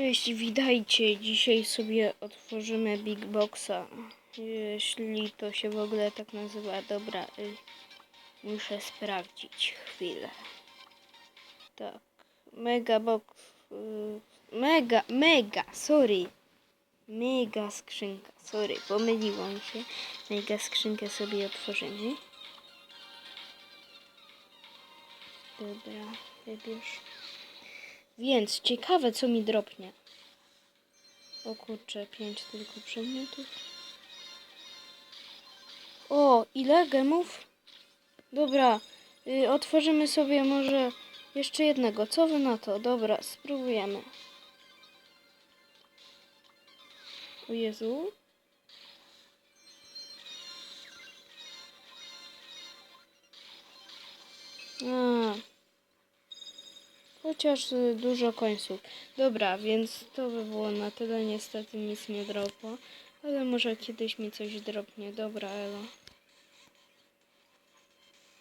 Cześć, witajcie. Dzisiaj sobie otworzymy Big Boxa. Jeśli to się w ogóle tak nazywa. Dobra, y, muszę sprawdzić chwilę. Tak, Mega Box. y, Mega, mega, sorry. Mega skrzynka, sorry, pomyliło mi się. Mega skrzynkę sobie otworzymy. Dobra, wybierz. Więc ciekawe, co mi dropnie. O kurczę, pięć tylko przedmiotów. O, ile gemów? Dobra, y, otworzymy sobie może jeszcze jednego. Co wy na to? Dobra, spróbujemy. O Jezu. A. Chociaż y, dużo końców. Dobra, więc to by było na tyle. Niestety nic nie dropło. Ale może kiedyś mi coś dropnie. Dobra, Elo.